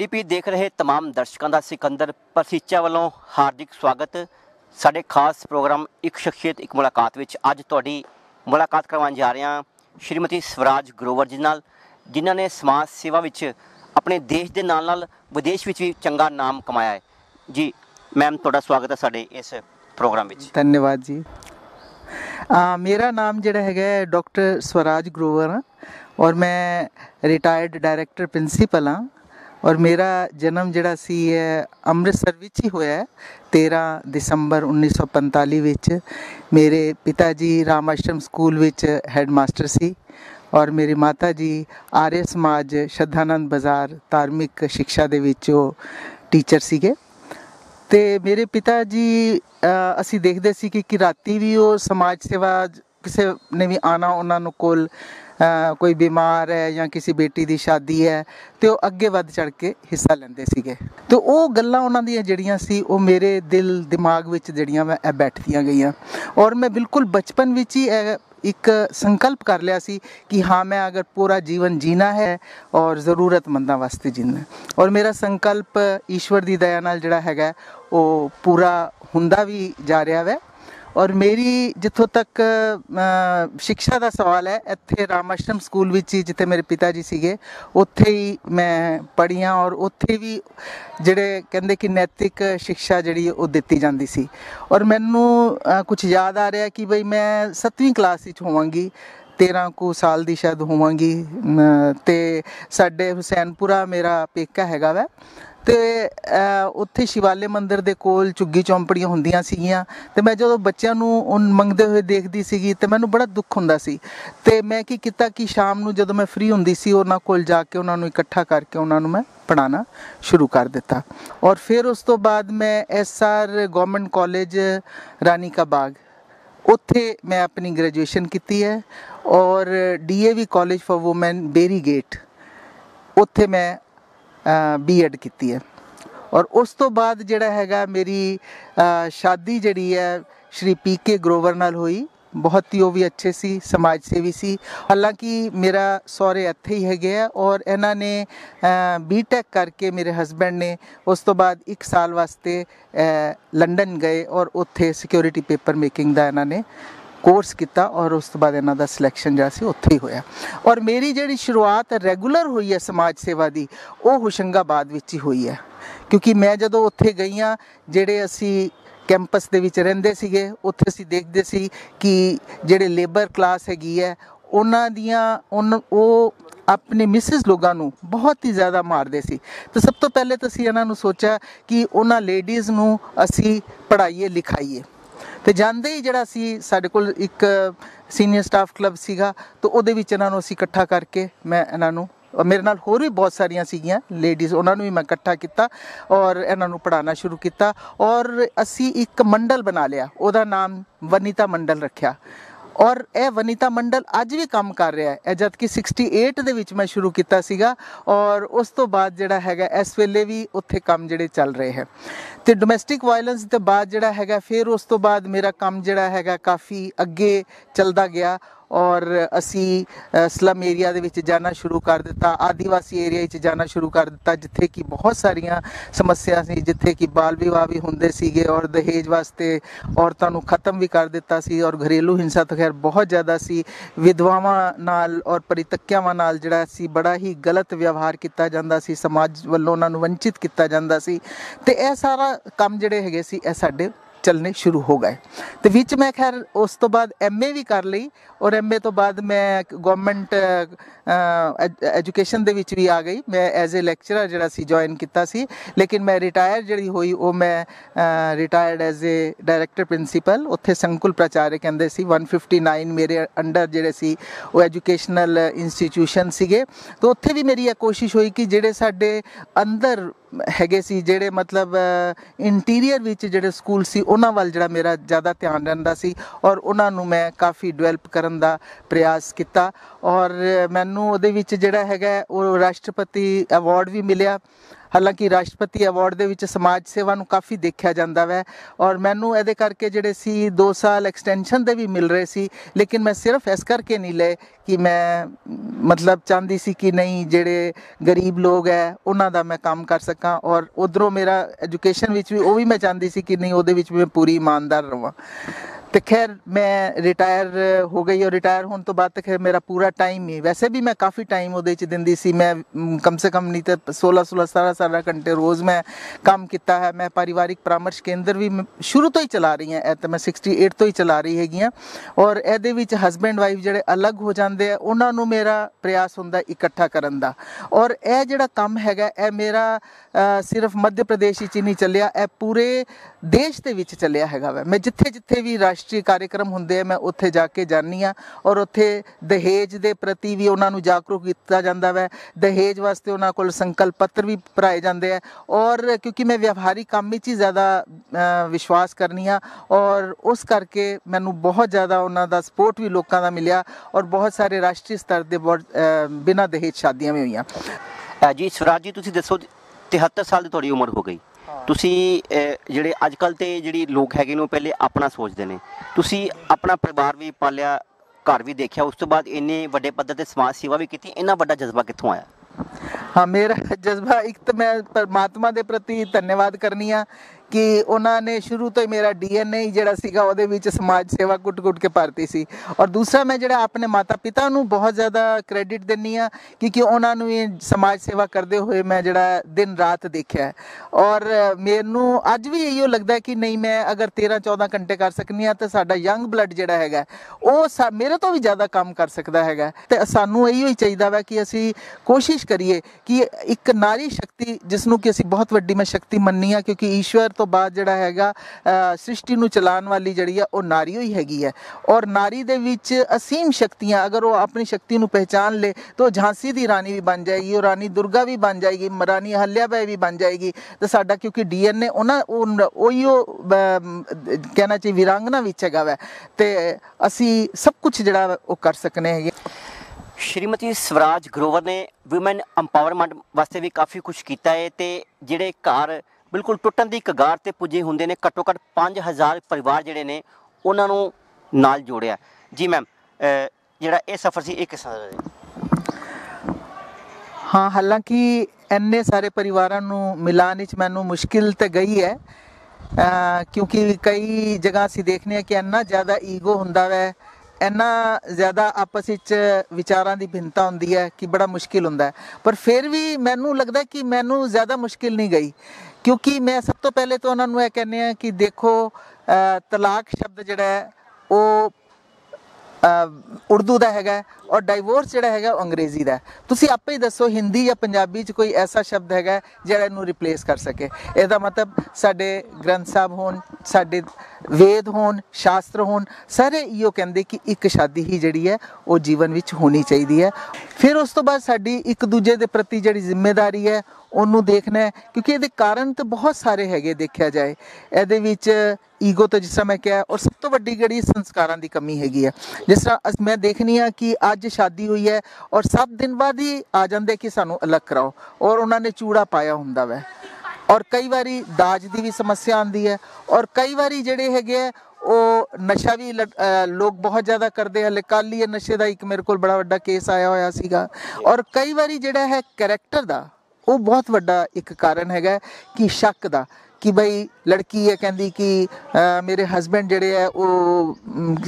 GDP ਦੇਖ ਰਹੇ तमाम ਦਰਸ਼ਕਾਂ ਦਾ ਸਿਕੰਦਰ ਪਰਸੀਚਾ ਵੱਲੋਂ ਹਾਰਦਿਕ ਸਵਾਗਤ ਸਾਡੇ ਖਾਸ ਪ੍ਰੋਗਰਾਮ ਇੱਕ ਸ਼ਖਸੀਅਤ ਇੱਕ ਮੁਲਾਕਾਤ ਵਿੱਚ ਅੱਜ ਤੁਹਾਡੀ ਮੁਲਾਕਾਤ ਕਰਵਾਉਣ ਜਾ ਰਹੇ ਹਾਂ ਸ਼੍ਰੀਮਤੀ ਸਵਰਾਜ ਗਰੋਵਰ ਜੀ ਨਾਲ ਜਿਨ੍ਹਾਂ ਨੇ ਸਮਾਜ ਸੇਵਾ ਵਿੱਚ ਆਪਣੇ ਦੇਸ਼ ਦੇ ਨਾਲ ਨਾਲ ਵਿਦੇਸ਼ ਵਿੱਚ ਵੀ ਚੰਗਾ ਨਾਮ ਕਮਾਇਆ ਹੈ ਜੀ ਮੈਮ ਤੁਹਾਡਾ ਸਵਾਗਤ ਹੈ ਸਾਡੇ ਇਸ ਪ੍ਰੋਗਰਾਮ ਵਿੱਚ ਧੰਨਵਾਦ ਜੀ ਆ ਮੇਰਾ ਨਾਮ ਜਿਹੜਾ ਹੈਗਾ ਹੈ ਡਾਕਟਰ ਸਵਰਾਜ ਗਰੋਵਰ ਆ ਔਰ ਮੈਂ ਰਿਟਾਇਰਡ ਡਾਇਰੈਕਟਰ ਪ੍ਰਿੰਸੀਪਲ ਹਾਂ ਔਰ ਮੇਰਾ ਜਨਮ ਜਿਹੜਾ ਸੀ ਹੈ ਅੰਮ੍ਰਿਤਸਰ ਵਿੱਚ ਹੀ ਹੋਇਆ ਹੈ 13 ਦਸੰਬਰ 1945 ਵਿੱਚ। ਮੇਰੇ ਪਿਤਾ ਜੀ ਰਾਮ ਆਸ਼ਰਮ ਸਕੂਲ ਵਿੱਚ ਹੈੱਡਮਾਸਟਰ ਸੀ ਔਰ ਮੇਰੀ ਮਾਤਾ ਜੀ ਆਰਿਆ ਸਮਾਜ ਸ਼ਰਧਾਨੰਦ ਬਾਜ਼ਾਰ ਧਾਰਮਿਕ ਸਿੱਖਿਆ ਦੇ ਵਿੱਚ ਉਹ ਟੀਚਰ ਸੀਗੇ। ਤੇ ਮੇਰੇ ਪਿਤਾ ਜੀ ਅਸੀਂ ਦੇਖਦੇ ਸੀ ਕਿ ਕਿ ਰਾਤੀ ਵੀ ਉਹ ਸਮਾਜ ਸੇਵਾ ਕਿਸੇ ਨੇ ਵੀ ਆਣਾ ਉਹਨਾਂ ਨੂੰ ਕੋਲ ਕੋਈ ਬਿਮਾਰ ਹੈ ਜਾਂ ਕਿਸੇ ਬੇਟੀ ਦੀ ਸ਼ਾਦੀ ਹੈ ਤੇ ਉਹ ਅੱਗੇ ਵੱਧ ਚੜ ਕੇ ਹਿੱਸਾ ਲੈਂਦੇ ਸੀਗੇ। ਤੇ ਉਹ ਗੱਲਾਂ ਉਹਨਾਂ ਦੀਆਂ ਜਿਹੜੀਆਂ ਸੀ, ਉਹ ਮੇਰੇ ਦਿਲ, ਦਿਮਾਗ ਵਿੱਚ ਜਿਹੜੀਆਂ ਮੈਂ ਇਹ ਬੈਠਦੀਆਂ ਗਈਆਂ। ਔਰ ਮੈਂ ਬਿਲਕੁਲ ਬਚਪਨ ਵਿੱਚ ਹੀ ਇਹ ਇੱਕ ਸੰਕਲਪ ਕਰ ਲਿਆ ਸੀ ਕਿ ਹਾਂ, ਮੈਂ ਅਗਰ ਪੂਰਾ ਜੀਵਨ ਜੀਣਾ ਹੈ ਔਰ ਜ਼ਰੂਰਤਮੰਦਾਂ ਵਾਸਤੇ ਜੀਣਾ। ਔਰ ਮੇਰਾ ਸੰਕਲਪ ਈਸ਼ਵਰ ਦੀ ਦਇਆ ਨਾਲ ਜਿਹੜਾ ਹੈਗਾ, ਉਹ ਪੂਰਾ ਹੁੰਦਾ ਵੀ ਜਾ ਰਿਹਾ ਹੈ ਔਰ ਮੇਰੀ ਜਿੱਥੋਂ ਤੱਕ ਅ, ਸਿੱਖਿਆ ਦਾ ਸਵਾਲ ਹੈ ਇੱਥੇ ਰਾਮਾਸ਼ਰਮ ਸਕੂਲ ਵਿੱਚ ਹੀ ਜਿੱਥੇ ਮੇਰੇ ਪਿਤਾ ਜੀ ਸੀਗੇ ਉੱਥੇ ਹੀ ਮੈਂ ਪੜ੍ਹੀਆਂ ਔਰ ਉੱਥੇ ਵੀ ਜਿਹੜੇ ਕਹਿੰਦੇ ਕਿ ਨੈਤਿਕ ਸਿੱਖਿਆ ਜਿਹੜੀ ਉਹ ਦਿੱਤੀ ਜਾਂਦੀ ਸੀ। ਔਰ ਮੈਨੂੰ ਕੁਝ ਯਾਦ ਆ ਰਿਹਾ ਕਿ ਬਈ ਮੈਂ 7ਵੀਂ ਕਲਾਸ ਵਿੱਚ ਹੋਵਾਂਗੀ। 13 ਕੁ ਸਾਲ ਦੀ ਸ਼ਾਇਦ ਹੋਵਾਂਗੀ ਅਮ, ਤੇ ਸਾਡੇ ਹੁਸੈਨਪੁਰਾ ਮੇਰਾ ਪੇਕਾ ਹੈਗਾ ਵਾ। ਤੇ ਉੱਥੇ ਸ਼ਿਵਾਲੇ ਮੰਦਿਰ ਦੇ ਕੋਲ ਝੁੱਗੀ ਚੌਂਪੜੀਆਂ ਹੁੰਦੀਆਂ ਸੀਗੀਆਂ ਤੇ ਮੈਂ ਜਦੋਂ ਬੱਚਿਆਂ ਨੂੰ ਉਹ ਮੰਗਦੇ ਹੋਏ ਦੇਖਦੀ ਸੀਗੀ ਤੇ ਮੈਨੂੰ ਬੜਾ ਦੁੱਖ ਹੁੰਦਾ ਸੀ। ਤੇ ਮੈਂ ਕੀ ਕੀਤਾ ਕਿ ਸ਼ਾਮ ਨੂੰ ਜਦੋਂ ਮੈਂ ਫ੍ਰੀ ਹੁੰਦੀ ਸੀ ਉਹਨਾਂ ਕੋਲ ਜਾ ਕੇ ਉਹਨਾਂ ਨੂੰ ਇਕੱਠਾ ਕਰਕੇ ਉਹਨਾਂ ਨੂੰ ਮੈਂ ਪੜਾਉਣਾ ਸ਼ੁਰੂ ਕਰ ਦਿੱਤਾ। ਔਰ ਫਿਰ ਉਸ ਤੋਂ ਬਾਅਦ ਮੈਂ ਐਸਆਰ ਗਵਰਨਮੈਂਟ ਕਾਲਜ ਰਾਨੀ ਕਾ ਬਾਗ ਉੱਥੇ ਮੈਂ ਆਪਣੀ ਗ੍ਰੈਜੂਏਸ਼ਨ ਕੀਤੀ ਹੈ ਔਰ DAV college for women Beri gate ਉੱਥੇ ਮੈਂ ਬੀਐਡ ਕੀਤੀ ਹੈ। ਔਰ ਉਸ ਤੋਂ ਬਾਅਦ ਜਿਹੜਾ ਹੈਗਾ ਮੇਰੀ ਸ਼ਾਦੀ ਜਿਹੜੀ ਹੈ ਸ਼੍ਰੀ ਪੀਕੇ ਗਰੋਵਰ ਨਾਲ ਹੋਈ। ਬਹੁਤ ਹੀ ਉਹ ਵੀ ਅੱਛੇ ਸੀ ਸਮਾਜ ਸੇਵੀ ਸੀ ਹਾਲਾਂਕਿ ਮੇਰਾ ਸਹੁਰੇ ਇੱਥੇ ਹੀ ਹੈਗੇ ਆ ਔਰ ਇਹਨਾਂ ਨੇ ਬੀਟੈਕ ਕਰਕੇ ਮੇਰੇ ਹਸਬੰਡ ਨੇ ਉਸ ਤੋਂ ਬਾਅਦ 1 ਸਾਲ ਵਾਸਤੇ ਲੰਡਨ ਗਏ ਔਰ ਉੱਥੇ ਸਿਕਿਉਰਿਟੀ ਪੇਪਰ ਮੇਕਿੰਗ ਦਾ ਇਹਨਾਂ ਨੇ ਕੋਰਸ ਕੀਤਾ ਔਰ ਉਸ ਤੋਂ ਬਾਅਦ ਇਹਨਾਂ ਦਾ ਸਿਲੈਕਸ਼ਨ ਜਿਹੜਾ ਸੀ ਉੱਥੇ ਹੀ ਹੋਇਆ ਔਰ ਮੇਰੀ ਜਿਹੜੀ ਸ਼ੁਰੂਆਤ ਰੈਗੂਲਰ ਹੋਈ ਹੈ ਸਮਾਜ ਸੇਵਾ ਦੀ ਉਹ ਹੁਸ਼ੰਗਾਬਾਦ ਵਿੱਚ ਹੀ ਹੋਈ ਹੈ ਕਿਉਂਕਿ ਮੈਂ ਜਦੋਂ ਉੱਥੇ ਗਈ ਗਈਆਂ ਜਿਹੜੇ ਅਸੀਂ ਕੈਂਪਸ ਦੇ ਵਿੱਚ ਰਹਿੰਦੇ ਸੀਗੇ, ਉੱਥੇ ਅਸੀਂ ਦੇਖਦੇ ਸੀ ਕਿ ਜਿਹੜੇ ਲੇਬਰ ਕਲਾਸ ਹੈਗੀ ਹੈ, ਉਹਨਾਂ ਦੀਆਂ, ਉਨ, ਉਹ ਆਪਣੇ ਮਿਸਿਸ ਲੋਕਾਂ ਨੂੰ ਬਹੁਤ ਹੀ ਜ਼ਿਆਦਾ ਮਾਰਦੇ ਸੀ। ਤੇ ਸਭ ਤੋਂ ਪਹਿਲੇ ਤਾਂ ਅਸੀਂ ਇਹਨਾਂ ਨੂੰ ਸੋਚਿਆ ਕਿ ਉਹਨਾਂ ਲੇਡੀਜ਼ ਨੂੰ ਅਸੀਂ ਪੜ੍ਹਾਈਏ, ਲਿਖਾਈਏ। ਤੇ ਜਾਂਦੇ ਹੀ ਜਿਹੜਾ ਸੀ, ਸਾਡੇ ਕੋਲ ਇੱਕ ਸੀਨੀਅਰ ਸਟਾਫ ਕਲੱਬ ਸੀਗਾ, ਤਾਂ ਉਹਦੇ ਵਿੱਚ ਇਹਨਾਂ ਨੂੰ ਅਸੀਂ ਇਕੱਠਾ ਕਰਕੇ ਮੈਂ ਇਹਨਾਂ ਨੂੰ ਔਰ ਮੇਰੇ ਨਾਲ ਹੋਰ ਵੀ ਬਹੁਤ ਸਾਰੀਆਂ ਸੀਗੀਆਂ ਲੇਡੀਜ਼ ਉਹਨਾਂ ਨੂੰ ਵੀ ਮੈਂ ਇਕੱਠਾ ਕੀਤਾ ਔਰ ਇਹਨਾਂ ਨੂੰ ਪੜਾਉਣਾ ਸ਼ੁਰੂ ਕੀਤਾ ਔਰ ਅਸੀਂ ਇੱਕ ਮੰਡਲ ਬਣਾ ਲਿਆ, ਉਹਦਾ ਨਾਮ ਵਨੀਤਾ ਮੰਡਲ ਰੱਖਿਆ। ਔਰ ਇਹ ਵਨੀਤਾ ਮੰਡਲ ਅੱਜ ਵੀ ਕੰਮ ਕਰ ਰਿਹਾ ਹੈ। ਇਹ ਜਦ ਕਿ 68 ਦੇ ਵਿੱਚ ਮੈਂ ਸ਼ੁਰੂ ਕੀਤਾ ਸੀਗਾ ਔਰ ਉਸ ਤੋਂ ਬਾਅਦ ਜਿਹੜਾ ਹੈਗਾ, ਇਸ ਵੇਲੇ ਵੀ ਉੱਥੇ ਕੰਮ ਜਿਹੜੇ ਚੱਲ ਰਹੇ ਹੈ। ਤੇ ਡੋਮੈਸਟਿਕ ਵਾਇਲੈਂਸ ਦੇ ਬਾਅਦ ਜਿਹੜਾ ਹੈਗਾ, ਫਿਰ ਉਸ ਤੋਂ ਬਾਅਦ ਮੇਰਾ ਕੰਮ ਜਿਹੜਾ ਹੈਗਾ ਕਾਫੀ ਅੱਗੇ ਚੱਲਦਾ ਗਿਆ ਔਰ ਅਸੀਂ ਸਲਮ ਏਰੀਆ ਦੇ ਵਿੱਚ ਜਾਣਾ ਸ਼ੁਰੂ ਕਰ ਦਿੱਤਾ, ਆਦੀਵਾਸੀ ਏਰੀਆ ਵਿੱਚ ਜਾਣਾ ਸ਼ੁਰੂ ਕਰ ਦਿੱਤਾ, ਜਿੱਥੇ ਕਿ ਬਹੁਤ ਸਾਰੀਆਂ ਸਮੱਸਿਆ ਸੀ, ਜਿੱਥੇ ਕਿ ਬਾਲ ਵਿਵਾਹ ਵੀ ਹੁੰਦੇ ਸੀਗੇ ਔਰ ਦਹੇਜ ਵਾਸਤੇ ਔਰਤਾਂ ਨੂੰ ਖਤਮ ਵੀ ਕਰ ਦਿੱਤਾ ਸੀ ਔਰ ਘਰੇਲੂ ਹਿੰਸਾ ਤਾਂ ਖੈਰ ਬਹੁਤ ਜ਼ਿਆਦਾ ਸੀ। ਵਿਧਵਾਵਾਂ ਨਾਲ ਔਰ ਪਰਿਤੱਕਿਆਵਾਂ ਨਾਲ ਜਿਹੜਾ ਸੀ, ਬੜਾ ਹੀ ਗਲਤ ਵਿਵਹਾਰ ਕੀਤਾ ਜਾਂਦਾ ਸੀ, ਸਮਾਜ ਵੱਲੋਂ ਉਹਨਾਂ ਨੂੰ ਵੰਚਿਤ ਕੀਤਾ ਜਾਂਦਾ ਸੀ। ਤੇ ਇਹ ਸਾਰਾ ਕੰਮ ਜਿਹੜੇ ਹੈਗੇ ਸੀ, ਇਹ ਸਾਡੇ ਚੱਲਣੇ ਸ਼ੁਰੂ ਹੋ ਗਏ। ਤੇ ਵਿੱਚ ਮੈਂ ਖੈਰ ਉਸ ਤੋਂ ਬਾਅਦ ਐਮਏ ਵੀ ਕਰ ਲਈ ਔਰ ਐਮਏ ਤੋਂ ਬਾਅਦ ਮੈਂ ਗਵਰਨਮੈਂਟ ਐਜੂਕੇਸ਼ਨ ਦੇ ਵਿੱਚ ਵੀ ਆ ਗਈ। ਮੈਂ ਐਜ਼ ਅ ਲੈਕਚਰਰ ਜਿਹੜਾ ਸੀ ਜੁਆਇਨ ਕੀਤਾ ਸੀ। ਲੇਕਿਨ ਮੈਂ ਰਿਟਾਇਰ ਜਿਹੜੀ ਹੋਈ, ਉਹ ਮੈਂ retired as a director principal ਉੱਥੇ ਸੰਕੁਲ ਪ੍ਰਾਚਾਰਯ ਕਹਿੰਦੇ ਸੀ 159 ਮੇਰੇ ਅੰਡਰ ਜਿਹੜੇ ਸੀ, ਉਹ ਐਜੂਕੇਸ਼ਨਲ ਇੰਸਟੀਟਿਊਸ਼ਨ ਸੀਗੇ। ਤਾਂ ਉੱਥੇ ਵੀ ਮੇਰੀ ਇਹ ਕੋਸ਼ਿਸ਼ ਹੋਈ ਕਿ ਜਿਹੜੇ ਸਾਡੇ ਅੰਦਰ ਹੈਗੇ ਸੀ, ਜਿਹੜੇ ਮਤਲਬ ਇੰਟੀਰੀਅਰ ਵਿੱਚ ਜਿਹੜੇ ਸਕੂਲ ਸੀ, ਉਹਨਾਂ ਵੱਲ ਜਿਹੜਾ ਮੇਰਾ ਜ਼ਿਆਦਾ ਧਿਆਨ ਰਹਿੰਦਾ ਸੀ। ਔਰ ਉਹਨਾਂ ਨੂੰ ਮੈਂ ਕਾਫੀ ਡਿਵੈਲਪ ਕਰਨ ਦਾ ਪ੍ਰਯਾਸ ਕੀਤਾ ਔਰ ਮੈਨੂੰ ਉਹਦੇ ਵਿੱਚ ਜਿਹੜਾ ਹੈਗਾ ਉਹ ਰਾਸ਼ਟਰਪਤੀ ਅਵਾਰਡ ਵੀ ਮਿਲਿਆ। ਹਾਲਾਂਕਿ ਰਾਸ਼ਟਰਪਤੀ ਅਵਾਰਡ ਦੇ ਵਿੱਚ ਸਮਾਜ ਸੇਵਾ ਨੂੰ ਕਾਫੀ ਦੇਖਿਆ ਜਾਂਦਾ ਵੈ ਔਰ ਮੈਨੂੰ ਇਹਦੇ ਕਰਕੇ ਜਿਹੜੇ ਸੀ 2 ਸਾਲ ਐਕਸਟੈਂਸ਼ਨ ਦੇ ਵੀ ਮਿਲ ਰਹੇ ਸੀ, ਲੇਕਿਨ ਮੈਂ ਸਿਰਫ ਇਸ ਕਰਕੇ ਨਹੀਂ ਲਏ ਕਿ ਮੈਂ ਮਤਲਬ ਚਾਹੁੰਦੀ ਸੀ ਕਿ ਨਹੀਂ ਜਿਹੜੇ ਗਰੀਬ ਲੋਕ ਹੈ, ਉਹਨਾਂ ਦਾ ਮੈਂ ਕੰਮ ਕਰ ਸਕਾਂ ਔਰ ਉਧਰੋਂ ਮੇਰਾ ਐਜੂਕੇਸ਼ਨ ਵਿੱਚ ਵੀ ਉਹ ਵੀ ਮੈਂ ਚਾਹੁੰਦੀ ਸੀ ਕਿ ਨਹੀਂ, ਉਹਦੇ ਵਿੱਚ ਵੀ ਮੈਂ ਪੂਰੀ ਇਮਾਨਦਾਰ ਰਵਾਂ। ਤੇ ਖੈਰ ਮੈਂ ਰਿਟਾਇਰ ਹੋ ਗਈ ਔਰ ਰਿਟਾਇਰ ਹੋਣ ਤੋਂ ਬਾਅਦ ਤੇ ਖੈਰ ਮੇਰਾ ਪੂਰਾ ਟਾਈਮ ਹੀ, ਵੈਸੇ ਵੀ ਮੈਂ ਕਾਫੀ ਟਾਈਮ ਉਹਦੇ ਚ ਦਿੰਦੀ ਸੀ, ਮੈਂ ਕਮ ਸੇ ਕਮ ਨਹੀਂ ਤੇ 16 16 17 17 ਘੰਟੇ ਰੋਜ਼ ਮੈਂ ਕੰਮ ਕੀਤਾ ਹੈ, ਮੈਂ ਪਰਿਵਾਰਿਕ ਪਰਾਮਰਸ਼ ਕੇਂਦਰ ਵੀ ਮ- ਸ਼ੁਰੂ ਤੋਂ ਹੀ ਚਲਾ ਰਹੀ ਹਾਂ, ਇਹ ਤਾਂ ਮੈਂ 68 ਤੋਂ ਹੀ ਚਲਾ ਰਹੀ ਹੈਗੀ ਹਾਂ ਔਰ ਇਹਦੇ ਵਿੱਚ ਹਸਬੈਂਡ ਵਾਈਫ ਜਿਹੜੇ ਅਲੱਗ ਹੋ ਜਾਂਦੇ ਆ, ਉਹਨਾਂ ਨੂੰ ਮੇਰਾ ਪ੍ਰਯਾਸ ਹੁੰਦਾ ਇਕੱਠਾ ਕਰਨ ਦਾ ਔਰ ਇਹ ਜਿਹੜਾ ਕੰਮ ਹੈਗਾ, ਇਹ ਮੇਰਾ ਸਿਰਫ ਮੱਧ ਪ੍ਰਦੇਸ਼ ਵਿੱਚ ਹੀ ਨਹੀਂ ਚੱਲਿਆ, ਇਹ ਪੂਰੇ ਦੇਸ਼ ਦੇ ਵਿੱਚ ਚੱਲਿਆ ਹੈਗਾ ਵਾ, ਮੈਂ ਜਿੱਥੇ ਜਿੱਥੇ ਵੀ ਰਾਸ਼ ਰਾਸ਼ਟਰੀ ਕਾਰਜਕ੍ਰਮ ਹੁੰਦੇ ਆ ਮੈਂ ਉੱਥੇ ਜਾ ਕੇ ਜਾਣੀ ਆ ਔਰ ਉੱਥੇ ਦਹੇਜ ਦੇ ਪ੍ਰਤੀ ਵੀ ਉਹਨਾਂ ਨੂੰ ਜਾਗਰੂਕ ਕੀਤਾ ਜਾਂਦਾ ਵੈ। ਦਹੇਜ ਵਾਸਤੇ ਉਹਨਾਂ ਕੋਲ ਸੰਕਲਪ ਪੱਤਰ ਵੀ ਭਰਾਏ ਜਾਂਦੇ ਆ ਔਰ ਕਿਉਂਕਿ ਮੈਂ ਵਿਵਹਾਰਿਕ ਕੰਮ ਵਿੱਚ ਹੀ ਜ਼ਿਆਦਾ ਵਿਸ਼ਵਾਸ ਕਰਨੀ ਆ ਔਰ ਉਸ ਕਰਕੇ ਮੈਨੂੰ ਬਹੁਤ ਜ਼ਿਆਦਾ ਉਹਨਾਂ ਦਾ ਸਪੋਰਟ ਵੀ ਲੋਕਾਂ ਦਾ ਮਿਲਿਆ ਔਰ ਬਹੁਤ ਸਾਰੇ ਰਾਸ਼ਟਰੀ ਸਤਰ ਦੇ ਬਹੁਤ, ਬਿਨਾਂ ਦਹੇਜ ਸ਼ਾਦੀਆਂ ਵੀ ਹੋਈਆਂ। ਜੀ ਸਵਰਾਜ ਜੀ ਤੁਸੀਂ ਦੱਸੋ 73 ਸਾਲ ਦੀ ਤੁਹਾਡੀ ਉਮਰ ਹੋ ਗਈ। ਤੁਸੀਂ ਜਿਹੜੇ ਅੱਜ ਕੱਲ ਤੇ ਜਿਹੜੀ ਲੋਕ ਹੈਗੇ ਨੇ ਉਹ ਪਹਿਲੇ ਆਪਣਾ ਸੋਚਦੇ ਨੇ। ਤੁਸੀਂ ਆਪਣਾ ਪਰਿਵਾਰ ਵੀ ਪਾਲਿਆ ਘਰ ਵੀ ਦੇਖਿਆ ਉਸ ਤੋਂ ਬਾਅਦ ਇੰਨੇ ਵੱਡੇ ਪੱਧਰ ਤੇ ਸਮਾਜ ਸੇਵਾ ਵੀ ਕੀਤੀ ਇੰਨਾ ਵੱਡਾ ਜਜ਼ਬਾ ਕਿੱਥੋਂ ਆਇਆ? ਹਾਂ ਮੇਰਾ ਜਜ਼ਬਾ ਇੱਕ ਤਾਂ ਮੈਂ ਪਰਮਾਤਮਾ ਦੇ ਪ੍ਰਤੀ ਧੰਨਵਾਦ ਕਰਨੀ ਆ। ਕਿ ਉਹਨਾਂ ਨੇ ਸ਼ੁਰੂ ਤੋਂ ਹੀ ਮੇਰਾ ਡੀਐਨਏ ਜਿਹੜਾ ਸੀਗਾ ਉਹਦੇ ਵਿੱਚ ਸਮਾਜ ਸੇਵਾ ਕੁੱਟ-ਕੁੱਟ ਕੇ ਭਰਤੀ ਸੀ। ਔਰ ਦੂਸਰਾ ਮੈਂ ਜਿਹੜਾ ਆਪਣੇ ਮਾਤਾ ਪਿਤਾ ਨੂੰ ਬਹੁਤ ਜ਼ਿਆਦਾ ਕ੍ਰੈਡਿਟ ਦਿੰਨੀ ਆ ਕਿਉਂਕਿ ਉਹਨਾਂ ਨੂੰ ਇਹ ਸਮਾਜ ਸੇਵਾ ਕਰਦੇ ਹੋਏ ਮੈਂ ਜਿਹੜਾ ਦਿਨ ਰਾਤ ਦੇਖਿਆ ਔਰ ਮੈਨੂੰ ਅੱਜ ਵੀ ਇਹੋ ਲੱਗਦਾ ਕਿ ਨਹੀਂ ਮੈਂ ਅਗਰ 13 14 ਘੰਟੇ ਕਰ ਸਕਨੀ ਆ ਤਾਂ ਸਾਡਾ ਯੰਗ ਬਲੱਡ ਜਿਹੜਾ ਹੈਗਾ ਉਹ ਸਾ- ਮੇਰੇ ਤੋਂ ਵੀ ਜ਼ਿਆਦਾ ਕੰਮ ਕਰ ਸਕਦਾ ਹੈਗਾ ਤੇ ਸਾਨੂੰ ਇਹੋ ਹੀ ਚਾਹੀਦਾ ਵਾ ਕਿ ਅਸੀਂ ਕੋਸ਼ਿਸ਼ ਕਰੀਏ ਕਿ ਇੱਕ ਨਾਰੀ ਸ਼ਕਤੀ ਜਿਸ ਨੂੰ ਕਿ ਅਸੀਂ ਬਹੁਤ ਵੱਡੀ ਮੈਂ ਸ਼ਕਤੀ ਮੰਨੀ ਆ ਕਿਉਂਕਿ ਈਸ਼ਵਰ ਤੋਂ ਬਾਅਦ ਜਿਹੜਾ ਹੈਗਾ ਸ੍ਰਿਸ਼ਟੀ ਨੂੰ ਚਲਾਉਣ ਵਾਲੀ ਜਿਹੜੀ ਆ ਉਹ ਨਾਰੀ ਹੋਈ ਹੈਗੀ ਹੈ। ਔਰ ਨਾਰੀ ਦੇ ਵਿੱਚ ਅਸੀਮ ਸ਼ਕਤੀਆਂ ਅਗਰ ਉਹ ਆਪਣੀ ਸ਼ਕਤੀ ਨੂੰ ਪਹਿਚਾਨ ਲੇ ਤਾਂ ਉਹ ਝਾਂਸੀ ਦੀ ਰਾਣੀ ਵੀ ਬਣ ਜਾਏਗੀ ਉਹ ਰਾਣੀ ਦੁਰਗਾ ਵੀ ਬਣ ਜਾਏਗੀ ਮ- ਰਾਣੀ ਹੱਲਿਆਬਾਈ ਵੀ ਬਣ ਜਾਏਗੀ। ਤੇ ਸਾਡਾ ਕਿਉਂਕਿ ਡੀਐਨਏ ਉਹਨਾਂ ਉਹ ਉਹੀਓ ਅਮ, ਕਹਿਣਾ ਚਾਹੀਏ ਵਿਰਾਂਗਨਾ ਵਿੱਚ ਹੈਗਾ ਵੈ। ਤੇ ਅਸੀਂ ਸਭ ਕੁਝ ਜਿਹੜਾ ਉਹ ਕਰ ਸਕਨੇ ਹੈਗੇ। ਸ਼੍ਰੀਮਤੀ ਸਵਰਾਜ ਗਰੋਵਰ ਨੇ ਔਮਨ ਐਮਪਾਵਰਮੈਂਟ ਵਾਸਤੇ ਵੀ ਕਾਫੀ ਕੁਝ ਕੀਤਾ ਹੈ ਤੇ ਜਿਹੜੇ ਘਰ ਬਿਲਕੁਲ ਟੁੱਟਣ ਦੀ ਕਗਾਰ ਤੇ ਪੁੱਜੇ ਹੁੰਦੇ ਨੇ, ਘੱਟੋ ਘੱਟ 5000 ਪਰਿਵਾਰ ਜਿਹੜੇ ਨੇ, ਉਹਨਾਂ ਨੂੰ ਨਾਲ ਜੋੜਿਆ। ਜੀ ਮੈਮ ਜਿਹੜਾ ਇਹ ਸਫ਼ਰ ਸੀ, ਇਹ ਕਿਸ ਤਰ੍ਹਾਂ ਦਾ ਹਾਂ, ਹਾਲਾਂਕਿ ਇੰਨੇ ਸਾਰੇ ਪਰਿਵਾਰਾਂ ਨੂੰ ਮਿਲਾਨ ਵਿੱਚ ਮੈਨੂੰ ਮੁਸ਼ਕਿਲ ਤੇ ਗਈ ਹੈ। ਕਿਉਂਕਿ ਕਈ ਜਗ੍ਹਾ ਅਸੀਂ ਦੇਖਨੇ ਆ ਕਿ ਇੰਨਾ ਜ਼ਿਆਦਾ ਈਗੋ ਹੁੰਦਾ ਵੈ, ਇੰਨਾ ਜ਼ਿਆਦਾ ਆਪਸ ਵਿੱਚ ਵਿਚਾਰਾਂ ਦੀ ਭਿੰਨਤਾ ਹੁੰਦੀ ਹੈ ਕਿ ਬੜਾ ਮੁਸ਼ਕਿਲ ਹੁੰਦਾ ਪਰ ਫਿਰ ਵੀ ਮੈਨੂੰ ਲੱਗਦਾ ਕਿ ਮੈਨੂੰ ਜ਼ਿਆਦਾ ਮੁਸ਼ਕਿਲ ਨਹੀਂ ਗਈ। ਕਿਉਂਕਿ ਮੈਂ ਸਭ ਤੋਂ ਪਹਿਲੇ ਤਾਂ ਉਹਨਾਂ ਨੂੰ ਇਹ ਕਹਿੰਦੇ ਆ ਕਿ ਦੇਖੋ ਤਲਾਕ ਸ਼ਬਦ ਜਿਹੜਾ ਹੈ, ਉਹ ਉਰਦੂ ਦਾ ਹੈਗਾ ਔਰ ਡਾਈਵੋਰਸ ਜਿਹੜਾ ਹੈਗਾ ਉਹ ਅੰਗਰੇਜ਼ੀ ਦਾ ਤੁਸੀਂ ਆਪੇ ਹੀ ਦੱਸੋ, ਹਿੰਦੀ ਜਾਂ ਪੰਜਾਬੀ 'ਚ ਕੋਈ ਐਸਾ ਸ਼ਬਦ ਹੈਗਾ ਜਿਹੜਾ ਇਹਨੂੰ ਰਿਪਲੇਸ ਕਰ ਸਕੇ। ਇਹਦਾ ਮਤਲਬ ਸਾਡੇ ਗ੍ਰੰਥ ਸਾਹਿਬ ਹੋਣ, ਸਾਡੇ ਵੇਦ ਹੋਣ, ਸ਼ਾਸਤਰ ਹੋਣ, ਸਾਰੇ ਇਹੋ ਕਹਿੰਦੇ ਕਿ ਇੱਕ ਸ਼ਾਦੀ ਹੀ ਜਿਹੜੀ ਹੈ ਉਹ ਜੀਵਨ ਵਿੱਚ ਹੋਣੀ ਚਾਹੀਦੀ ਹੈ। ਫਿਰ ਉਸ ਤੋਂ ਬਾਅਦ ਸਾਡੀ ਇੱਕ ਦੂਜੇ ਦੇ ਪ੍ਰਤੀ ਜਿਹੜੀ ਜ਼ਿੰਮੇਵਾਰੀ ਹੈ, ਉਹਨੂੰ ਦੇਖਣਾ ਹੈ, ਕਿਉਂਕਿ ਇਹਦੇ ਕਾਰਨ ਤਾਂ ਬਹੁਤ ਸਾਰੇ ਹੈਗੇ ਦੇਖਿਆ ਜਾਏ। ਇਹਦੇ ਵਿੱਚ ਈਗੋ ਤੋਂ ਜਿਸ ਤਰ੍ਹਾਂ ਮੈਂ ਕਿਹਾ ਔਰ ਸਭ ਤੋਂ ਵੱਡੀ ਜਿਹੜੀ ਸੰਸਕਾਰਾਂ ਦੀ ਕਮੀ ਹੈਗੀ ਹੈ ਜਿਸ ਤਰ੍ਹਾਂ ਅਸ- ਮੈਂ ਦੇਖਣੀ ਆ ਕਿ ਅੱਜ ਸ਼ਾਦੀ ਹੋਈ ਹੈ ਔਰ 7 ਦਿਨ ਬਾਅਦ ਹੀ ਆ ਜਾਂਦੇ ਕਿ ਸਾਨੂੰ ਅਲੱਗ ਕਰਾਓ ਔਰ ਉਹਨਾਂ ਨੇ ਚੂੜਾ ਪਾਇਆ ਹੁੰਦਾ ਵੈ। ਔਰ ਕਈ ਵਾਰੀ ਦਾਜ ਦੀ ਵੀ ਸਮੱਸਿਆ ਆਉਂਦੀ ਹੈ ਔਰ ਕਈ ਵਾਰੀ ਜਿਹੜੇ ਹੈਗੇ ਆ, ਉਹ ਨਸ਼ਾ ਵੀ ਲੜ- ਲੋਕ ਬਹੁਤ ਜ਼ਿਆਦਾ ਕਰਦੇ ਹਲੇ ਕੱਲ ਹੀ ਨਸ਼ੇ ਦਾ ਇੱਕ ਮੇਰੇ ਕੋਲ ਬੜਾ ਵੱਡਾ ਕੇਸ ਆਇਆ ਹੋਇਆ ਸੀਗਾ। ਔਰ ਕਈ ਵਾਰੀ ਜਿਹੜਾ ਹੈ ਕੈਰੈਕਟਰ ਦਾ ਉਹ ਬਹੁਤ ਵੱਡਾ ਇੱਕ ਕਾਰਨ ਹੈਗਾ ਕਿ ਸ਼ੱਕ ਦਾ। ਕਿ ਬਈ ਲੜਕੀ ਹੈ, ਕਹਿੰਦੀ ਕਿ ਮੇਰੇ ਹਸਬੰਡ ਜਿਹੜੇ ਹੈ, ਉਹ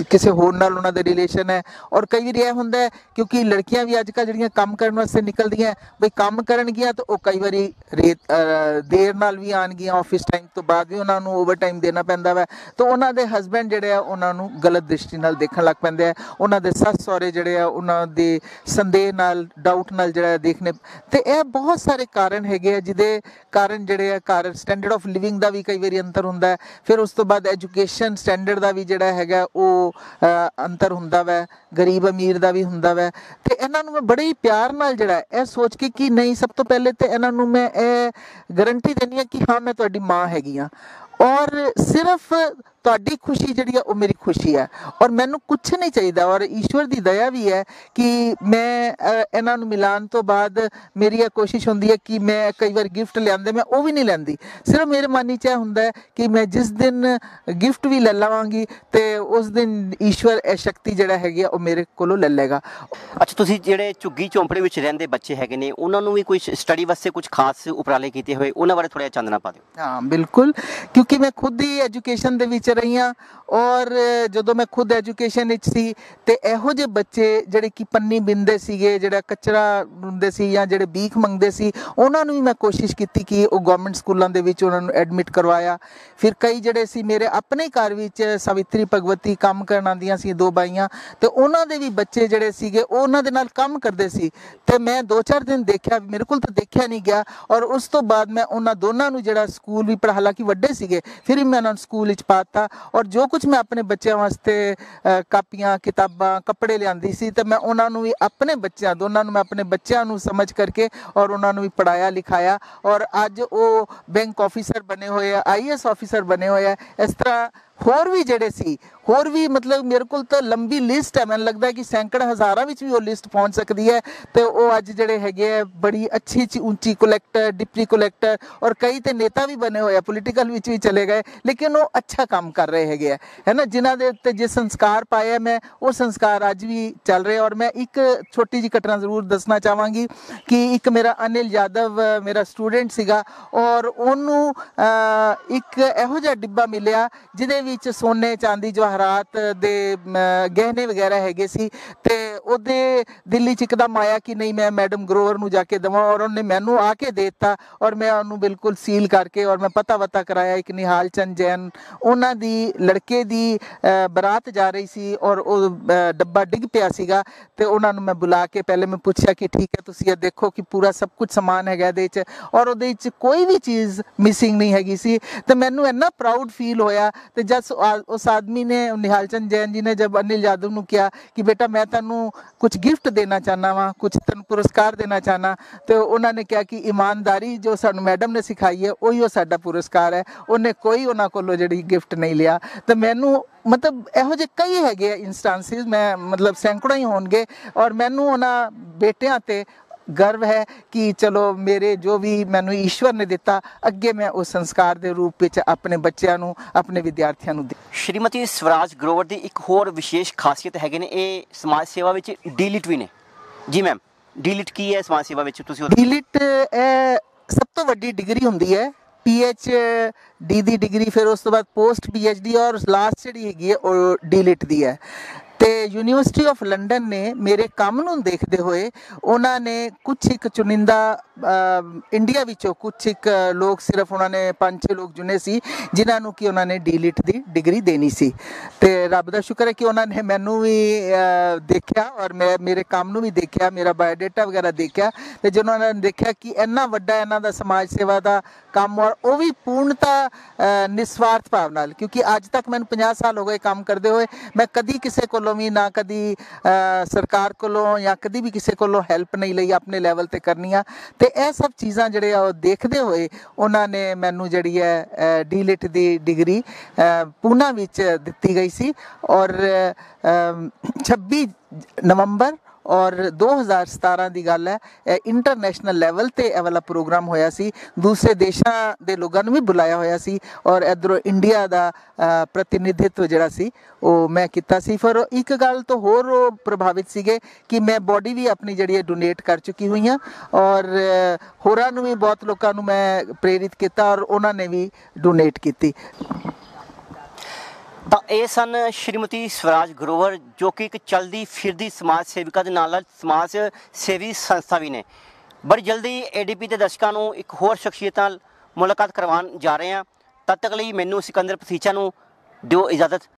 ਕਿਸੇ ਹੋਰ ਨਾਲ ਉਹਨਾਂ ਦੇ ਰਿਲੇਸ਼ਨ ਹੈ। ਔਰ ਕਈ ਵਾਰੀ ਇਹ ਹੁੰਦਾ ਕਿਉਂਕਿ ਲੜਕੀਆਂ ਵੀ ਅੱਜ ਕੱਲ੍ਹ ਜਿਹੜੀਆਂ ਕੰਮ ਕਰਨ ਵਾਸਤੇ ਨਿਕਲਦੀਆਂ ਬਈ ਕੰਮ ਕਰਨਗੀਆਂ ਤਾਂ ਉਹ ਕਈ ਵਾਰੀ ਰੇਤ ਦੇਰ ਨਾਲ ਵੀ ਆਣਗੀਆਂ ਆਫਿਸ ਟਾਈਮ ਤੋਂ ਬਾਅਦ ਵੀ ਉਹਨਾਂ ਨੂੰ ਓਵਰ ਟਾਈਮ ਦੇਣਾ ਪੈਂਦਾ ਵਾ। ਤਾਂ ਉਹਨਾਂ ਦੇ ਹਸਬੰਡ ਜਿਹੜੇ ਆ ਉਹਨਾਂ ਨੂੰ ਗਲਤ ਦ੍ਰਿਸ਼ਟੀ ਨਾਲ ਦੇਖਣ ਲੱਗ ਪੈਂਦੇ ਆ ਉਹਨਾਂ ਦੇ ਸੱਸ ਸਹੁਰੇ ਜਿਹੜੇ ਆ ਉਹਨਾਂ ਦੇ ਸੰਦੇਹ ਨਾਲ ਡਾਊਟ ਨਾਲ ਜਿਹੜਾ ਦੇਖਣੇ ਤੇ ਇਹ ਬਹੁਤ ਸਾਰੇ ਕਾਰਨ ਹੈਗੇ ਆ ਜਿਹਦੇ ਕਾਰਨ ਜਿਹੜੇ ਆ ਕਾਰਨ ਸਟੈਂਡਰਡ ਆਫ ਲਿਵਿੰਗ ਦਾ ਵੀ ਕਈ ਵਾਰੀ ਅੰਤਰ ਹੁੰਦਾ ਹੈ। ਫਿਰ ਉਸ ਤੋਂ ਬਾਅਦ ਐਜੂਕੇਸ਼ਨ ਸਟੈਂਡਰਡ ਦਾ ਵੀ ਜਿਹੜਾ ਹੈਗਾ, ਉਹ ਅੰਤਰ ਹੁੰਦਾ ਵੈ। ਗਰੀਬ ਅਮੀਰ ਦਾ ਵੀ ਹੁੰਦਾ ਵੈ। ਤੇ ਇਹਨਾਂ ਨੂੰ ਮੈਂ ਬੜੇ ਹੀ ਪਿਆਰ ਨਾਲ ਜਿਹੜਾ ਇਹ ਸੋਚ ਕੇ ਕਿ ਨਹੀਂ, ਸਭ ਤੋਂ ਪਹਿਲੇ ਤੇ ਇਹਨਾਂ ਨੂੰ ਮੈਂ ਇਹ ਗਾਰੰਟੀ ਦੇਣੀ ਹੈ ਕਿ ਹਾਂ, ਮੈਂ ਤੁਹਾਡੀ ਮਾਂ ਹੈਗੀ ਆ ਔਰ ਸਿਰਫ ਤੁਹਾਡੀ ਖੁਸ਼ੀ ਜਿਹੜੀ ਹੈ ਉਹ ਮੇਰੀ ਖੁਸ਼ੀ ਹੈ ਔਰ ਮੈਨੂੰ ਕੁਝ ਨਹੀਂ ਚਾਹੀਦਾ ਔਰ ਈਸ਼ਵਰ ਦੀ ਦਇਆ ਵੀ ਹੈ ਕਿ ਮੈਂ ਇਹਨਾਂ ਨੂੰ ਮਿਲਾਨ ਤੋਂ ਬਾਅਦ ਮੇਰੀ ਇਹ ਕੋਸ਼ਿਸ਼ ਹੁੰਦੀ ਹੈ ਕਿ ਮੈਂ ਕਈ ਵਾਰ ਗਿਫਟ ਲਿਆਂਦੇ ਮੈਂ ਉਹ ਵੀ ਨਹੀਂ ਲੈਂਦੀ। ਸਿਰਫ ਮੇਰੇ ਮਨ 'ਚ ਇਹ ਹੁੰਦਾ ਕਿ ਮੈਂ ਜਿਸ ਦਿਨ ਗਿਫਟ ਵੀ ਲੈ ਲਵਾਂਗੀ ਤੇ ਉਸ ਦਿਨ ਈਸ਼ਵਰ ਇਹ ਸ਼ਕਤੀ ਜਿਹੜਾ ਹੈਗੀ ਆ ਉਹ ਮੇਰੇ ਕੋਲੋਂ ਲੈ ਲੇਗਾ ਅੱਛਾ ਤੁਸੀਂ ਜਿਹੜੇ ਝੁੱਗੀ ਝੌਂਪੜੇ ਵਿੱਚ ਰਹਿੰਦੇ ਬੱਚੇ ਹੈਗੇ ਨੇ ਉਹਨਾਂ ਨੂੰ ਵੀ ਕੋਈ ਸਟੱਡੀ ਵਾਸਤੇ ਕੁਝ ਖਾਸ ਉਪਰਾਲੇ ਕੀਤੇ ਹੋਏ? ਉਹਨਾਂ ਬਾਰੇ ਥੋੜਾ ਚਾਨਣਾ ਪਾ ਦਿਓ। ਹਾਂ ਬਿਲਕੁਲ। ਕਿਉਂਕਿ ਮੈਂ ਖੁਦ ਹੀ ਐਜੂਕੇਸ਼ਨ ਦੇ ਵਿੱਚ ਰਹੀ ਹਾਂ ਔਰ ਜਦੋਂ ਮੈਂ ਖੁਦ ਐਜੂਕੇਸ਼ਨ ਵਿੱਚ ਸੀ ਤੇ ਇਹੋ ਜਿਹੇ ਬੱਚੇ ਜਿਹੜੇ ਕਿ ਪੰਨੀ ਬਿੰਦੇ ਸੀਗੇ, ਜਿਹੜਾ ਕਚਰਾ ਹੁੰਦੇ ਸੀ ਜਾਂ ਜਿਹੜੇ ਭੀਖ ਮੰਗਦੇ ਸੀ, ਉਹਨਾਂ ਨੂੰ ਵੀ ਮੈਂ ਕੋਸ਼ਿਸ਼ ਕੀਤੀ ਕਿ ਉਹ ਗਵਰਨਮੈਂਟ ਸਕੂਲਾਂ ਦੇ ਵਿੱਚ ਉਹਨਾਂ ਨੂੰ ਐਡਮਿਟ ਕਰਵਾਇਆ। ਫਿਰ ਕਈ ਜਿਹੜੇ ਸੀ ਮੇਰੇ ਆਪਣੇ ਘਰ ਵਿੱਚ ਸਾਵਿਤਰੀ, ਭਗਵਤੀ ਕੰਮ ਕਰਨ ਆਉਂਦੀਆਂ ਸੀ ਦੋ ਬਾਈਆਂ ਤੇ ਉਹਨਾਂ ਦੇ ਵੀ ਬੱਚੇ ਜਿਹੜੇ ਸੀਗੇ, ਉਹ ਉਹਨਾਂ ਦੇ ਨਾਲ ਕੰਮ ਕਰਦੇ ਸੀ। ਤੇ ਮੈਂ ਦੋ ਚਾਰ ਦਿਨ ਦੇਖਿਆ, ਮੇਰੇ ਕੋਲ ਤਾਂ ਦੇਖਿਆ ਨਹੀਂ ਗਿਆ ਔਰ ਉਸ ਤੋਂ ਬਾਅਦ ਮੈਂ ਉਹਨਾਂ ਦੋਨਾਂ ਨੂੰ ਜਿਹੜਾ ਸਕੂਲ ਵੀ ਪੜ੍ਹਾ, ਹਾਲਾਂਕਿ ਵੱਡੇ ਸੀਗੇ ਫਿਰ ਵੀ ਮੈਂ ਉਹਨਾਂ ਨੂੰ ਸਕੂਲ ਵਿੱਚ ਪਾਤਾ ਔਰ ਜੋ ਕੁਝ ਮੈਂ ਆਪਣੇ ਬੱਚਿਆਂ ਵਾਸਤੇ ਕਾਪੀਆਂ, ਕਿਤਾਬਾਂ, ਕੱਪੜੇ ਲਿਆਂਦੀ ਸੀ ਤੇ ਮੈਂ ਉਹਨਾਂ ਨੂੰ ਵੀ ਆਪਣੇ ਬੱਚਿਆਂ ਦੋਨਾਂ ਨੂੰ ਮੈਂ ਆਪਣੇ ਬੱਚਿਆਂ ਨੂੰ ਸਮਝ ਕਰਕੇ ਔਰ ਉਹਨਾਂ ਨੂੰ ਵੀ ਪੜਾਇਆ ਲਿਖਾਇਆ ਔਰ ਅੱਜ ਉਹ ਬੈਂਕ ਆਫੀਸਰ ਬਣੇ ਹੋਏ ਆ ਆਈਐਸ ਆਫੀਸਰ ਬਣੇ ਹੋਏ ਆ। ਇਸ ਤਰ੍ਹਾਂ ਹੋਰ ਵੀ ਜਿਹੜੇ ਸੀ, ਹੋਰ ਵੀ ਮਤਲਬ ਮੇਰੇ ਕੋਲ ਤਾਂ ਲੰਬੀ ਲਿਸਟ ਹੈ। ਮੈਨੂੰ ਲੱਗਦਾ ਕਿ ਸੈਂਕੜ ਹਜ਼ਾਰਾਂ ਵਿੱਚ ਵੀ ਉਹ ਲਿਸਟ ਪਹੁੰਚ ਸਕਦੀ ਹੈ ਤੇ ਉਹ ਅੱਜ ਜਿਹੜੇ ਹੈਗੇ ਆ, ਬੜੀ ਅੱਛੀ ਉੱਚੀ ਕਲੈਕਟਰ ਡਿਪਟੀ ਕਲੈਕਟਰ ਔਰ ਕਈ ਤੇ ਨੇਤਾ ਵੀ ਬਣੇ ਹੋਏ ਆ ਪੋਲੀਟੀਕਲ ਵਿੱਚ ਵੀ ਚਲੇ ਗਏ, ਲੇਕਿਨ ਉਹ ਅੱਛਾ ਕੰਮ ਕਰ ਰਹੇ ਹੈਗੇ ਆ, ਹੈ ਨਾ? ਜਿਨ੍ਹਾਂ ਦੇ ਉੱਤੇ ਜੇ ਸੰਸਕਾਰ ਪਾਇਆ ਮੈਂ, ਉਹ ਸੰਸਕਾਰ ਅੱਜ ਵੀ ਚੱਲ ਰਿਹਾ ਔਰ ਮੈਂ ਇੱਕ ਛੋਟੀ ਜੀ ਘਟਨਾ ਜ਼ਰੂਰ ਦੱਸਣਾ ਚਾਹਾਂਗੀ ਕਿ ਇੱਕ ਮੇਰਾ ਅਨਿਲ ਯਾਦਵ, ਮੇਰਾ ਸਟੂਡੈਂਟ ਸੀਗਾ ਔਰ ਉਹਨੂੰ ਇੱਕ ਇਹੋ ਜਿਹਾ ਡਿੱਬਾ ਮਿਲਿਆ ਜਿਹਦੇ ਵਿੱਚ ਵਿੱਚ ਸੋਨੇ ਚਾਂਦੀ ਜਵਾਹਰਾਤ ਦੇ ਅਮ, ਗਹਿਣੇ ਵਗੈਰਾ ਹੈਗੇ ਸੀ ਤੇ ਉਹਦੇ ਦਿੱਲੀ ਚ ਇੱਕਦਮ ਆਇਆ ਕਿ ਨਹੀਂ ਮੈਂ ਮੈਡਮ ਗਰੋਵਰ ਨੂੰ ਜਾ ਕੇ ਦਵਾਂ ਔਰ ਉਹਨੇ ਮੈਨੂੰ ਆ ਕੇ ਦੇ ਦਿੱਤਾ ਔਰ ਮੈਂ ਉਹਨੂੰ ਬਿਲਕੁਲ ਸੀਲ ਕਰਕੇ ਔਰ ਮੈਂ ਪਤਾ ਵਤਾ ਕਰਾਇਆ ਇੱਕ ਨਿਹਾਲ ਚੰਦ ਜੈਨ, ਉਹਨਾਂ ਦੀ ਲੜਕੇ ਦੀ ਬਰਾਤ ਜਾ ਰਹੀ ਸੀ ਔਰ ਉਹ ਡੱਬਾ ਡਿੱਗ ਪਿਆ ਸੀਗਾ ਤੇ ਉਹਨਾਂ ਨੂੰ ਮੈਂ ਬੁਲਾ ਕੇ ਪਹਿਲੇ ਮੈਂ ਪੁੱਛਿਆ ਕਿ ਠੀਕ ਹੈ ਤੁਸੀਂ ਇਹ ਦੇਖੋ ਕਿ ਪੂਰਾ ਸਭ ਕੁਝ ਸਮਾਨ ਹੈਗਾ ਇਹਦੇ ਵਿੱਚ ਔਰ ਉਹਦੇ ਵਿੱਚ ਕੋਈ ਵੀ ਚੀਜ਼ ਮਿਸਿੰਗ ਨਹੀਂ ਹੈਗੀ ਸੀ ਤੇ ਮੈਨੂੰ ਇੰਨਾ ਪ੍ਰਾਊਡ ਫੀਲ ਹੋਇਆ ਤੇ ਜਦ ਉਸ ਉਸ ਆਦਮੀ ਨੇ ਨਿਹਾਲ ਚੰਦ ਜੈਨ ਜੀ ਨੇ ਜਦ ਅਨਿਲ ਯਾਦਵ ਨੂੰ ਕਿਹਾ ਕਿ ਬੇਟਾ ਮੈਂ ਤੈਨੂੰ ਕੁਝ ਗਿਫਟ ਦੇਣਾ ਚਾਹਨਾ ਵਾਂ ਕੁਝ ਤੈਨੂੰ ਪੁਰਸਕਾਰ ਦੇਣਾ ਚਾਹਨਾ ਤੇ ਉਹਨਾਂ ਨੇ ਕਿਹਾ ਕਿ ਇਮਾਨਦਾਰੀ ਜੋ ਸਾਨੂੰ ਮੈਡਮ ਨੇ ਸਿਖਾਈ ਹੈ, ਉਹੀ ਉਹ ਸਾਡਾ ਪੁਰਸਕਾਰ ਹੈ। ਉਹਨੇ ਕੋਈ ਉਹਨਾਂ ਕੋਲੋਂ ਜਿਹੜੀ ਗਿਫਟ ਨਹੀਂ ਲਿਆ। ਤੇ ਮੈਨੂੰ ਮਤਲਬ ਇਹੋ ਜਿਹੇ ਕਈ ਹੈਗੇ ਆ ਇਨਸਟੈਂਸਿਸ ਮੈਂ ਮਤਲਬ ਸੈਂਕੜਾ ਹੀ ਹੋਣਗੇ, ਔਰ ਮੈਨੂੰ ਉਹਨਾਂ ਬੇਟਿਆਂ ਤੇ ਗਰਵ ਹੈ ਕਿ ਚਲੋ ਮੇਰੇ ਜੋ ਵੀ ਮੈਨੂੰ ਈਸ਼ਵਰ ਨੇ ਦਿੱਤਾ, ਅੱਗੇ ਮੈਂ ਉਸ ਸੰਸਕਾਰ ਦੇ ਰੂਪ ਵਿੱਚ ਆਪਣੇ ਬੱਚਿਆਂ ਨੂੰ, ਆਪਣੇ ਵਿਦਿਆਰਥੀਆਂ ਨੂੰ ਦੇ ਸ਼੍ਰੀਮਤੀ ਸਵਰਾਜ ਗਰੋਵਰ ਦੀ ਇੱਕ ਹੋਰ ਵਿਸ਼ੇਸ਼ ਖਾਸੀਅਤ ਹੈਗੇ ਨੇ, ਇਹ ਸਮਾਜ ਸੇਵਾ ਵਿੱਚ ਡੀਲਿਟ ਵੀ ਨੇ। ਜੀ ਮੈਮ ਡੀਲਿਟ ਕੀ ਹੈ ਸਮਾਜ ਸੇਵਾ ਵਿੱਚ? ਤੁਸੀਂ ਡੀਲਿਟ ਇਹ ਸਭ ਤੋਂ ਵੱਡੀ ਡਿਗਰੀ ਹੁੰਦੀ ਹੈ। ਪੀ ਪੀਐਚ ਡੀ ਦੀ ਡਿਗਰੀ ਫਿਰ ਉਸ ਤੋਂ ਬਾਅਦ ਪੋਸਟ ਪੀ ਐੱਚ ਡੀ ਔਰ ਲਾਸਟ ਜਿਹੜੀ ਹੈਗੀ ਹੈ, ਉਹ ਡੀਲਿਟ ਦੀ ਹੈ। ਤੇ ਯੂਨੀਵਰਸਿਟੀ ਆਫ ਲੰਡਨ ਨੇ ਮੇਰੇ ਕੰਮ ਨੂੰ ਦੇਖਦੇ ਹੋਏ ਉਹਨਾਂ ਨੇ ਕੁਝ ਇੱਕ ਚੁਣਿੰਦਾ ਇੰਡੀਆ ਵਿੱਚੋਂ ਕੁਝ ਇੱਕ ਲੋਕ ਸਿਰਫ ਉਹਨਾਂ ਨੇ ਪੰਜ ਛੇ ਲੋਕ ਚੁਣੇ ਸੀ, ਜਿਨ੍ਹਾਂ ਨੂੰ ਕਿ ਉਹਨਾਂ ਨੇ ਡੀਲਿਟ ਦੀ ਡਿਗਰੀ ਦੇਣੀ ਸੀ। ਤੇ ਰੱਬ ਦਾ ਸ਼ੁਕਰ ਹੈ ਕਿ ਉਹਨਾਂ ਨੇ ਮੈਨੂੰ ਵੀ ਦੇਖਿਆ ਔਰ ਮੈਂ ਮੇਰੇ ਕੰਮ ਨੂੰ ਵੀ ਦੇਖਿਆ, ਮੇਰਾ ਬਾਇਓਡਾਟਾ ਵਗੈਰਾ ਦੇਖਿਆ। ਤੇ ਜਦੋਂ ਉਹਨਾਂ ਨੇ ਦੇਖਿਆ ਕਿ ਇੰਨਾ ਵੱਡਾ ਇਹਨਾਂ ਦਾ ਸਮਾਜ ਸੇਵਾ ਦਾ ਕੰਮ ਔਰ ਉਹ ਵੀ ਪੂਰਨਤਾ ਨਿਸਵਾਰਥ ਭਾਵ ਨਾਲ, ਕਿਉਂਕਿ ਅੱਜ ਤੱਕ ਮੈਨੂੰ 50 ਸਾਲ ਹੋ ਗਏ ਕੰਮ ਕਰਦੇ ਹੋਏ, ਮੈਂ ਕਦੀ ਕਿਸੇ ਕੋਲੋਂ ਵੀ ਨਾ ਕਦੀ ਸਰਕਾਰ ਕੋਲੋਂ ਜਾਂ ਕਦੀ ਵੀ ਕਿਸੇ ਕੋਲੋਂ ਹੈਲਪ ਨਹੀਂ ਲਈ ਆਪਣੇ ਲੈਵਲ ਤੇ ਕਰਨੀਆਂ। ਆ ਤੇ ਇਹ ਸਭ ਚੀਜ਼ਾਂ ਜਿਹੜੇ ਆ ਉਹ ਦੇਖਦੇ ਹੋਏ ਉਹਨਾਂ ਨੇ ਮੈਨੂੰ ਜਿਹੜੀ ਹੈ ਡੀਲਿਟ ਦੀ ਡਿਗਰੀ ਪੂਨਾ ਵਿੱਚ ਦਿੱਤੀ ਗਈ ਸੀ। ਔਰ ਅ, 26 ਨਵੰਬਰ ਔਰ 2017 ਦੀ ਗੱਲ ਹੈ ਇੰਟਰਨੈਸ਼ਨਲ ਲੈਵਲ ਤੇ ਇਹ ਵਾਲਾ ਪ੍ਰੋਗਰਾਮ ਹੋਇਆ ਸੀ। ਦੂਸਰੇ ਦੇਸ਼ਾਂ ਦੇ ਲੋਕਾਂ ਨੂੰ ਵੀ ਬੁਲਾਇਆ ਹੋਇਆ ਸੀ ਔਰ ਇਧਰੋਂ ਇੰਡੀਆ ਦਾ ਅ, ਪ੍ਰਤੀਨਿਧਿਤਵ ਜਿਹੜਾ ਸੀ ਉਹ ਮੈਂ ਕੀਤਾ ਸੀ। ਫਿਰ ਇੱਕ ਗੱਲ ਤੋਂ ਹੋਰ ਉਹ ਪ੍ਰਭਾਵਿਤ ਸੀਗੇ ਕਿ ਮੈਂ ਬੋਡੀ ਵੀ ਆਪਣੀ ਜਿਹੜੀ ਹੈ ਡੋਨੇਟ ਕਰ ਚੁੱਕੀ ਹੋਈ ਹਾਂ ਔਰ ਹੋਰਾਂ ਨੂੰ ਵੀ ਬਹੁਤ ਲੋਕਾਂ ਨੂੰ ਮੈਂ ਪ੍ਰੇਰਿਤ ਕੀਤਾ ਔਰ ਉਹਨਾਂ ਨੇ ਵੀ ਡੋਨੇਟ ਕੀਤੀ। ਤਾਂ ਇਹ ਸਨ ਸ਼੍ਰੀਮਤੀ ਸਵਰਾਜ ਗਰੋਵਰ, ਜੋ ਕਿ ਇੱਕ ਚਲਦੀ ਫਿਰਦੀ ਸਮਾਜ ਸੇਵਿਕਾ ਦੇ ਨਾਲ ਨਾਲ ਸਮਾਜ ਸੇਵੀ ਸੰਸਥਾ ਵੀ ਨੇ। ਬੜੀ ਜਲਦੀ ਏਡੀਪੀ ਦੇ ਦਰਸ਼ਕਾਂ ਨੂੰ ਇੱਕ ਹੋਰ ਸ਼ਖਸੀਅਤ ਨਾਲ ਮੁਲਾਕਾਤ ਕਰਵਾਉਣ ਜਾ ਰਹੇ ਹਾਂ। ਤਦ ਤੱਕ ਲਈ ਮੈਨੂੰ ਸਿਕੰਦਰ ਪਸੀਚਾ ਨੂੰ ਦਿਓ ਇਜਾਜ਼ਤ।